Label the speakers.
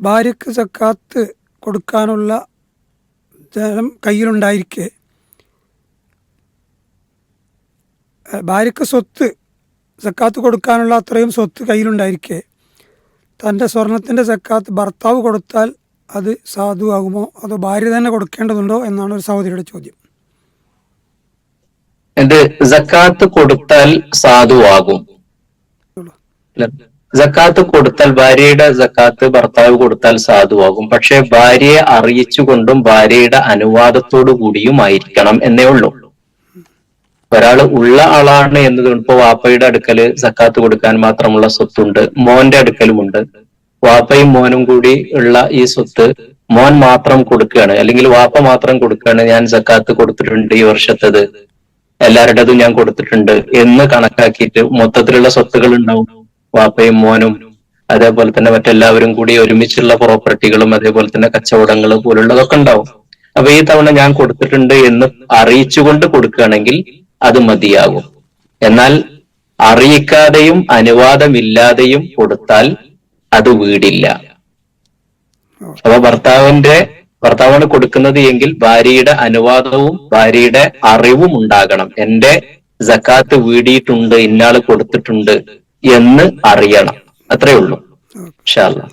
Speaker 1: ഭാര്യക്ക് സക്കാത്ത് കൊടുക്കാനുള്ള ധനം കയ്യിലുണ്ടായിരിക്കെ. ഭാര്യക്ക് സ്വത്ത് സക്കാത്ത് കൊടുക്കാനുള്ള അത്രയും സ്വത്ത് കയ്യിലുണ്ടായിരിക്കെ. തന്റെ സ്വർണത്തിന്റെ സക്കാത്ത് ഭർത്താവ് കൊടുത്താൽ അത് സാധുവാകുമോ? അതോ ഭാര്യ തന്നെ കൊടുക്കേണ്ടതുണ്ടോ? എന്നാണ് ഒരു സഹോദരിയുടെ ചോദ്യം.
Speaker 2: ഇത് സക്കാത്ത് കൊടുത്താൽ സാധുവാകും. ജക്കാത്ത് കൊടുത്താൽ ഭാര്യയുടെ ജക്കാത്ത് ഭർത്താവ് കൊടുത്താൽ സാധുവാകും. പക്ഷെ ഭാര്യയെ അറിയിച്ചുകൊണ്ടും ഭാര്യയുടെ അനുവാദത്തോടു കൂടിയും ആയിരിക്കണം എന്നേ ഉള്ളൂ. ഒരാൾ ഉള്ള ആളാണ് എന്നതുകൊണ്ട് ഇപ്പൊ വാപ്പയുടെ അടുക്കൽ സക്കാത്ത് കൊടുക്കാൻ മാത്രമുള്ള സ്വത്തുണ്ട്. മോന്റെ അടുക്കലുമുണ്ട്. വാപ്പയും മോനും കൂടി ഉള്ള ഈ സ്വത്ത് മോൻ മാത്രം കൊടുക്കുകയാണ്. അല്ലെങ്കിൽ വാപ്പ മാത്രം കൊടുക്കുകയാണ് ഞാൻ സക്കാത്ത് കൊടുത്തിട്ടുണ്ട് ഈ വർഷത്തത്. എല്ലാവരുടേതും ഞാൻ കൊടുത്തിട്ടുണ്ട് എന്ന് കണക്കാക്കിയിട്ട് മൊത്തത്തിലുള്ള സ്വത്തുകൾ ഉണ്ടാവും വാപ്പയും മോനും അതേപോലെ തന്നെ മറ്റെല്ലാവരും കൂടി ഒരുമിച്ചുള്ള പ്രോപ്പർട്ടികളും അതേപോലെ തന്നെ കച്ചവടങ്ങൾ പോലുള്ളതൊക്കെ ഉണ്ടാവും. അപ്പൊ ഈ തവണ ഞാൻ കൊടുത്തിട്ടുണ്ട് എന്ന് അറിയിച്ചുകൊണ്ട് കൊടുക്കുകയാണെങ്കിൽ അത് മതിയാകും. എന്നാൽ അറിയിക്കാതെയും അനുവാദമില്ലാതെയും കൊടുത്താൽ അത് വീടില്ല. അപ്പൊ ഭർത്താവിന്റെ ഭർത്താവാണ് കൊടുക്കുന്നത് എങ്കിൽ ഭാര്യയുടെ അനുവാദവും ഭാര്യയുടെ അറിവും ഉണ്ടാകണം. എന്റെ ജക്കാത്ത് വീടിയിട്ടുണ്ട് ഇന്നാൾ കൊടുത്തിട്ടുണ്ട്. എന്ന് അറിയണം. അത്രേ ഉള്ളൂ. ഇൻഷാ അല്ലാ